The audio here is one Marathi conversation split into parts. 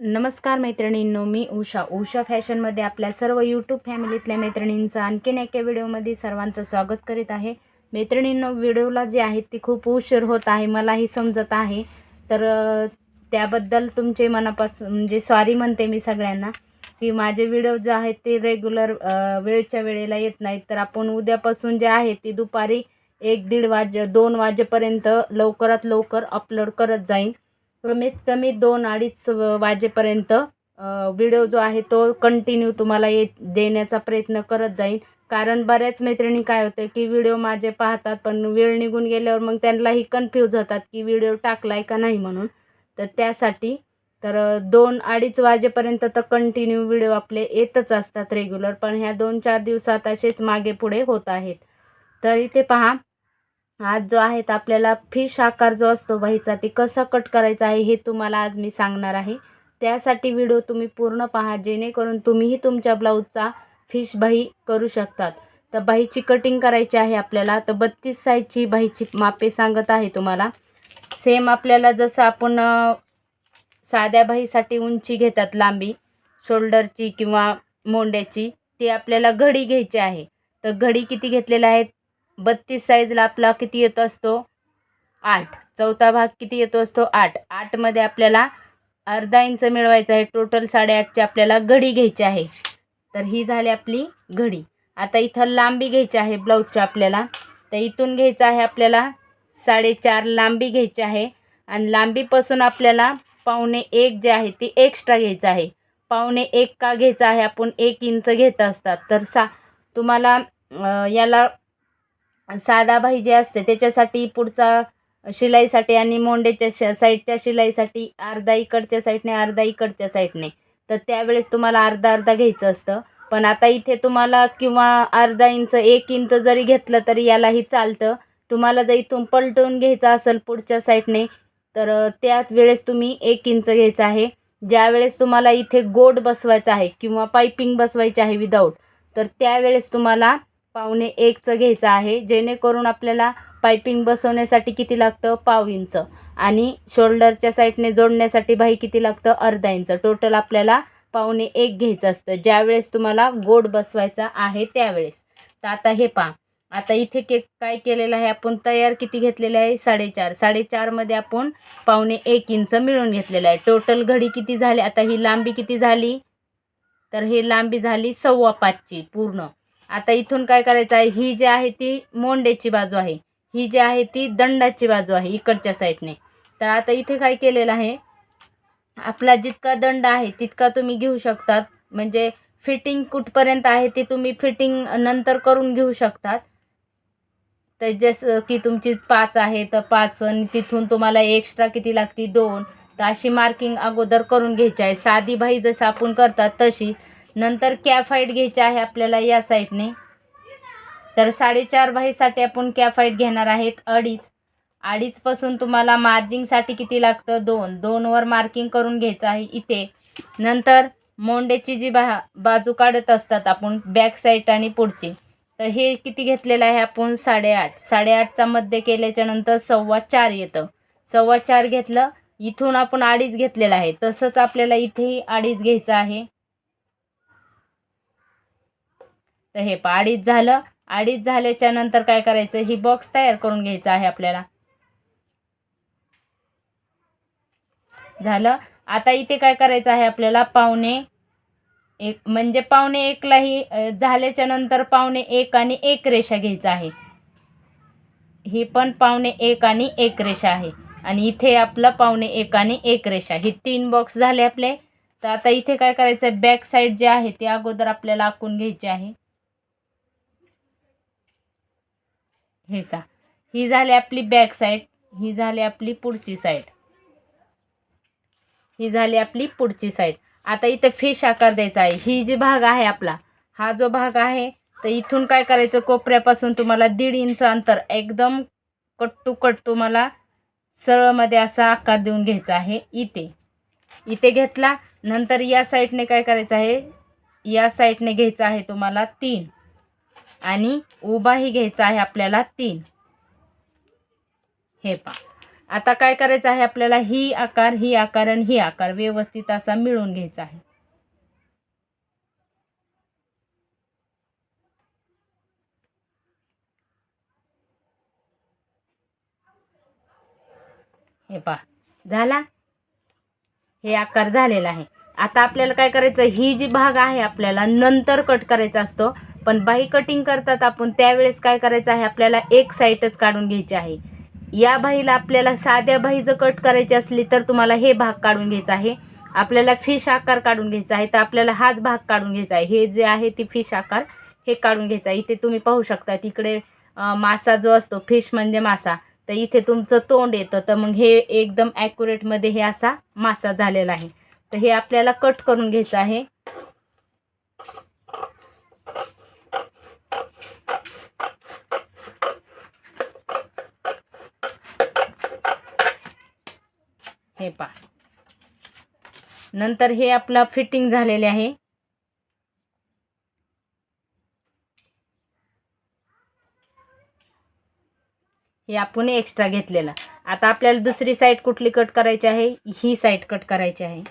नमस्कार मैत्रिणींनो मी उषा. उषा फॅशनमध्ये आपल्या सर्व यूट्यूब फॅमिलीतल्या मैत्रिणींचं आणखीन एका व्हिडिओमध्ये सर्वांचं स्वागत करीत आहे. मैत्रिणींनो व्हिडिओला जे आहेत ती खूप उशीर होत आहे मलाही समजत आहे. तर त्याबद्दल तुमचे मनापासून म्हणजे सॉरी म्हणते मी सगळ्यांना की माझे व्हिडिओ जे आहेत ते रेग्युलर वेळच्या वेळेला येत नाहीत. तर आपण उद्यापासून जे आहे ती दुपारी एक दीड वाजे दोन वाजेपर्यंत लवकरात लवकर अपलोड करत जाईन. कमीत कमी दोन अडीच वाजेपर्यंत व्हिडिओ जो आहे तो कंटिन्यू तुम्हाला ये देण्याचा प्रयत्न करत जाईन. कारण बऱ्याच मैत्रिणी काय होतं की व्हिडिओ माझे पाहतात पण वेळ निघून गेल्यावर मग त्यांनाही कन्फ्यूज होतात की व्हिडिओ टाकलाय का नाही म्हणून. तर त्यासाठी तर दोन अडीच वाजेपर्यंत तर कंटिन्यू व्हिडिओ आपले येतच असतात रेग्युलर पण ह्या दोन चार दिवसात असेच मागे पुढे होत आहेत. तर इथे पहा आज जो आहे तर आपल्याला फिश आकार जो असतो बाईचा ते कसा कट करायचा आहे हे तुम्हाला आज मी सांगणार आहे. त्यासाठी व्हिडिओ तुम्ही पूर्ण पहा जेणेकरून तुम्हीही तुमच्या ब्लाऊजचा फिश बाही करू शकतात. तर बाहीची कटिंग करायची आहे आपल्याला तर बत्तीस साईजची बाहीची मापे सांगत आहे तुम्हाला. सेम आपल्याला जसं आपण साध्या बाहीसाठी उंची घेतात लांबी शोल्डरची किंवा मोंड्याची ती आपल्याला घडी घ्यायची आहे. तर घडी किती घेतलेल्या आहेत? बत्तीस साईजला आपला किती येत असतो? आठ. चौथा भाग किती येतो असतो? आठ. आठमध्ये आपल्याला अर्धा इंच मिळवायचं आहे. टोटल साडेआठची आपल्याला घडी घ्यायची आहे. तर ही झाली आपली घडी. आता इथं लांबी घ्यायची आहे ब्लाऊजची आपल्याला. तर इथून घ्यायचं आहे आपल्याला साडेचार लांबी घ्यायची आहे. आणि लांबीपासून आपल्याला पावणे एक जे आहे ती एक्स्ट्रा घ्यायचं आहे. पावणे एक का घ्यायचं आहे? आपण एक इंच घेत असतात. तर सा तुम्हाला याला साधा बाही जे असते त्याच्यासाठी पुढचा शिलाईसाठी आणि मोंडेच्या श साईडच्या शिलाईसाठी अर्धा इकडच्या साईडने अर्धा इकडच्या साईडने. तर त्यावेळेस तुम्हाला अर्धा अर्धा घ्यायचं असतं. पण आता इथे तुम्हाला किंवा अर्धा इंच एक इंच जरी घेतलं तरी यालाही चालतं. तुम्हाला जर इथून पलटवून घ्यायचं असेल पुढच्या साईडने तर त्याच वेळेस तुम्ही एक इंच घ्यायचं आहे. ज्यावेळेस तुम्हाला इथे गोड बसवायचं आहे किंवा पायपिंग बसवायची आहे विदाऊट तर त्यावेळेस तुम्हाला पावणे एकचं घ्यायचं आहे. जेणेकरून आपल्याला पायपिंग बसवण्यासाठी किती लागतं? पाव इंच. आणि शोल्डरच्या साईडने जोडण्यासाठी बाही किती लागतं? अर्धा इंच. टोटल आपल्याला पावणे एक घ्यायचं असतं. ज्यावेळेस तुम्हाला गोड बसवायचा आहे त्यावेळेस. तर आता हे पहा. आता इथे केक काय केलेलं आहे? आपण तयार किती घेतलेलं आहे? साडेचार. साडेचारमध्ये आपण पावणे एक इंच मिळून घेतलेलं आहे. टोटल घडी किती झाली? आता ही लांबी किती झाली? तर ही लांबी झाली सव्वा पाचची पूर्ण. आता इथून काय करायचं आहे? ही जी आहे ती मोंडेची बाजू आहे. ही जी आहे ती दंडाची बाजू आहे इकडच्या साईडने. तर आता इथे काय केलेलं आहे? आपला जितका दंड आहे तितका तुम्ही घेऊ शकतात. म्हणजे फिटिंग कुठपर्यंत आहे ती तुम्ही फिटिंग नंतर करून घेऊ शकतात. तर जसं की तुमची पाच आहे तर पाच आणि तिथून तुम्हाला एक्स्ट्रा किती लागते दोन. तर अशी मार्किंग अगोदर करून घ्यायची आहे. साधी भाई जसं आपण करतात तशी नंतर कॅफाईट घ्यायची आहे आपल्याला या साईडने. तर साडेचार बाईसाठी आपण कॅफाईट घेणार आहेत अडीच. अडीचपासून तुम्हाला मार्जिंगसाठी किती लागतं? दोन. दोनवर मार्किंग करून घ्यायचं आहे इथे. नंतर मोंडेची जी बा बाजू काढत असतात आपण बॅक साईड आणि पुढची. तर हे किती घेतलेलं आहे आपण? साडेआठ. साडेआठचा मध्य केल्याच्यानंतर सव्वा चार येतं. सव्वा चार घेतलं इथून आपण अडीच घेतलेलं आहे. तसंच आपल्याला इथेही अडीच घ्यायचं आहे. तर हे पहा अडीच झालं. अडीच झाल्याच्यानंतर काय करायचं? ही बॉक्स तयार करून घ्यायचा आहे आपल्याला. झालं. आता इथे काय करायचं आहे आपल्याला? पावणे एक म्हणजे पावणे एकलाही झाल्याच्यानंतर पावणे एक आणि एक रेषा घ्यायचा आहे. ही पण पावणे एक आणि एक रेषा आहे. आणि इथे आपलं पावणे एक आणि एक रेषा. हे तीन बॉक्स झाले आपले. तर आता इथे काय करायचं आहे बॅक साईड जे आहे ते अगोदर आपल्याला आखून घ्यायचे आहे. हे ही झाली आपली बॅक साईड ही झाली आपली पुढची साईड ही झाली आपली पुढची साईड आता इथे फिश आकार द्यायचा आहे. ही जी भाग आहे आपला हा जो भाग आहे तर इथून काय करायचं? कोपऱ्यापासून तुम्हाला दीड इंच अंतर एकदम कट टू कट तुम्हाला सरळमध्ये असा आकार देऊन घ्यायचा आहे इथे. इथे घेतला नंतर या साईडने काय करायचं आहे? या साईडने घ्यायचं आहे तुम्हाला तीन. आणि उभाही घ्यायचा आहे आपल्याला तीन. हे पा आता काय करायचं आहे आपल्याला? ही आकार ही आकार आणि ही आकार व्यवस्थित असा मिळून घ्यायचा आहे. हे पहा. झाला? हे आकार झालेला आहे. आता आपल्याला काय करायचं? ही जी भाग आहे आपल्याला नंतर कट करायचा असतो. पण बाही कटिंग करतात आपण त्यावेळेस काय करायचं आहे? आपल्याला एक साईडच काढून घ्यायची आहे. या बाहीला आपल्याला साध्या बाही जर कट करायची असली तर तुम्हाला हे भाग काढून घ्यायचा आहे. आपल्याला फिश आकार काढून घ्यायचा आहे. तर आपल्याला हाच भाग काढून घ्यायचा आहे. हे जे आहे ती फिश आकार हे काढून घ्यायचा आहे. इथे तुम्ही पाहू शकता तिकडे मासा जो असतो फिश म्हणजे मासा. तर इथे तुमचं तोंड येतं. तर मग हे एकदम ॲक्युरेटमध्ये हे असा मासा झालेला आहे. तर हे आपल्याला कट करून घ्यायचं आहे. हे पा नंतर हे आपला फिटिंग झालेले आहे. हे आपण एक्स्ट्रा घेतलेलं. आता आपल्याला दुसरी साईड कुठली कट करायची आहे? ही साईड कट करायची आहे.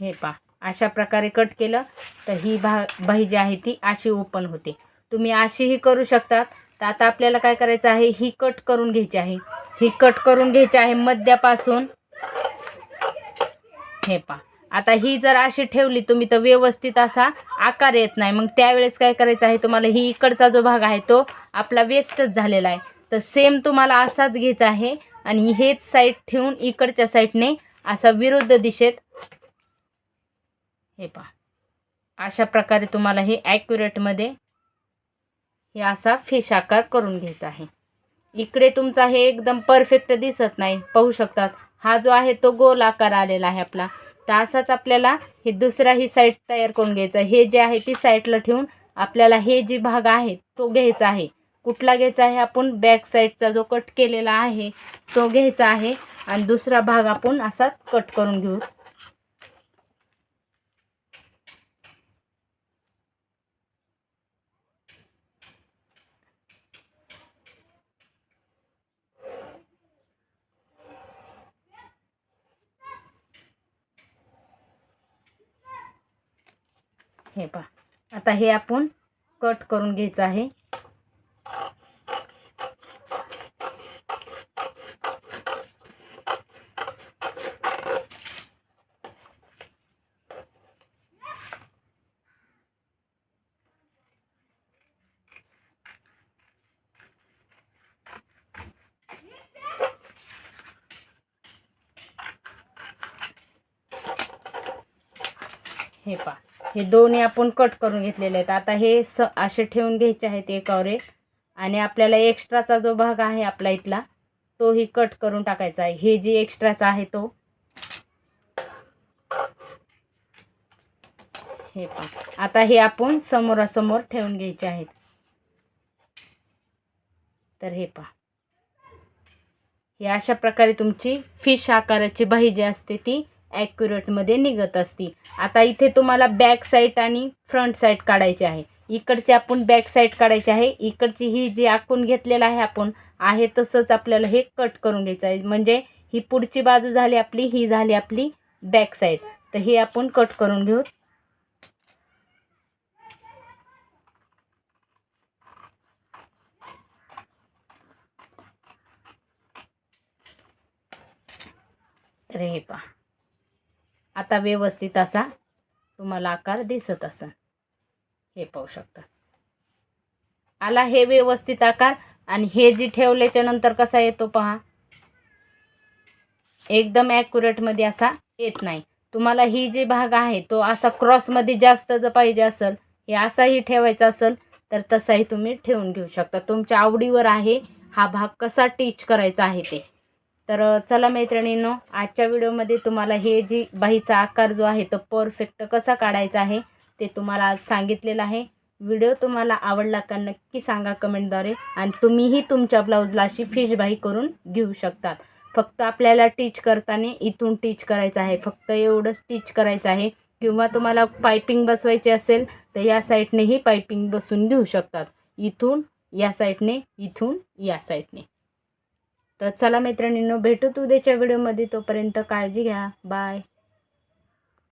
हे पा अशा प्रकारे कट केलं. तर ही भा बाही जी आहे ती अशी ओपन होते. तुम्ही अशीही करू शकतात. तर आता आपल्याला काय करायचं आहे? ही कट करून घ्यायची आहे. ही कट करून घ्यायची आहे मध्यापासून. हे पा आता ही जर अशी ठेवली तुम्ही तर व्यवस्थित असा आकार येत नाही. मग त्यावेळेस काय करायचं आहे? तुम्हाला ही इकडचा जो भाग आहे तो आपला वेस्टच झालेला आहे. तर सेम तुम्हाला असाच घ्यायचा आहे आणि हेच साईड ठेवून इकडच्या साईडने असा विरुद्ध दिशेत हे पहा. अशा प्रकारे तुम्हाला हे ॲक्युरेटमध्ये हे असा फिश आकार करून घ्यायचा आहे. इकडे तुमचा हे एकदम परफेक्ट दिसत नाही. पाहू शकतात. हा जो आहे तो गोल आकार आलेला आहे आपला. तर असाच आपल्याला हे दुसरा ही साईड तयार करून घ्यायचा हे जे आहे ती साईडला ठेवून आपल्याला हे जे भाग आहे तो घ्यायचा आहे. कुठला घ्यायचा आहे? आपण बॅक साईडचा जो कट केलेला आहे तो घ्यायचा आहे. आणि दुसरा भाग आपण असाच कट करून घेऊ. हे पहा. आता हे आपण कट करून घ्यायचं आहे. हे पहा. हे दोन्ही आपण कट करून घेतलेले आहेत. आता हे स असे ठेवून घ्यायचे आहेत एकावर एक आणि आपल्याला एक्स्ट्राचा जो भाग आहे आपला इथला तोही कट करून टाकायचा आहे. हे जे एक्स्ट्राचा आहे तो. हे पहा. आता हे आपण समोरासमोर ठेवून घ्यायचे आहेत. तर हे पहा. हे अशा प्रकारे तुमची फिश आकाराची बाही जी असते ती. ॲक्युरेटमध्ये निघत असती आता इथे तुम्हाला बॅक साईड आणि फ्रंट साईड काढायची आहे. इकडची आपण बॅक साईड काढायची आहे. इकडची ही जी आखून घेतलेलं आहे आपण आहे तसंच आपल्याला हे कट करून घ्यायचं आहे. म्हणजे ही पुढची बाजू झाली आपली ही झाली आपली बॅक साईड तर हे आपण कट करून घेऊ. तर हे पहा. आता व्यवस्थित असा तुम्हाला आकार दिसत असा हे पाहू शकता. आला हे व्यवस्थित आकार आणि हे जी ठेवल्याच्या नंतर कसा येतो पहा. एकदम ॲक्युरेटमध्ये असा येत नाही. तुम्हाला ही जी भाग आहे तो असा क्रॉसमध्ये जास्त जर पाहिजे असेल हे असाही ठेवायचा असेल तर तसाही तुम्ही ठेवून घेऊ शकता. तुमच्या आवडीवर आहे हा भाग कसा टीच करायचा आहे ते. तर चला मैत्रिणींनो आजच्या व्हिडिओमध्ये तुम्हाला हे जी बाहीचा आकार जो आहे तो परफेक्ट कसा काढायचा आहे ते तुम्हाला आज सांगितलेलं आहे. व्हिडिओ तुम्हाला आवडला का नक्की सांगा कमेंटद्वारे आणि तुम्हीही तुमच्या ब्लाऊजला अशी फिश बाही करून घेऊ शकतात. फक्त आपल्याला टीच करताना इथून टीच करायचं आहे फक्त एवढंच टीच करायचं आहे. किंवा तुम्हाला पायपिंग बसवायची असेल तर या साईडनेही पायपिंग बसून घेऊ शकतात. इथून या साईडने इथून या साईडने. तर चला मैत्रिणींनो भेटू उद्याच्या व्हिडिओमध्ये तोपर्यंत काळजी घ्या. बाय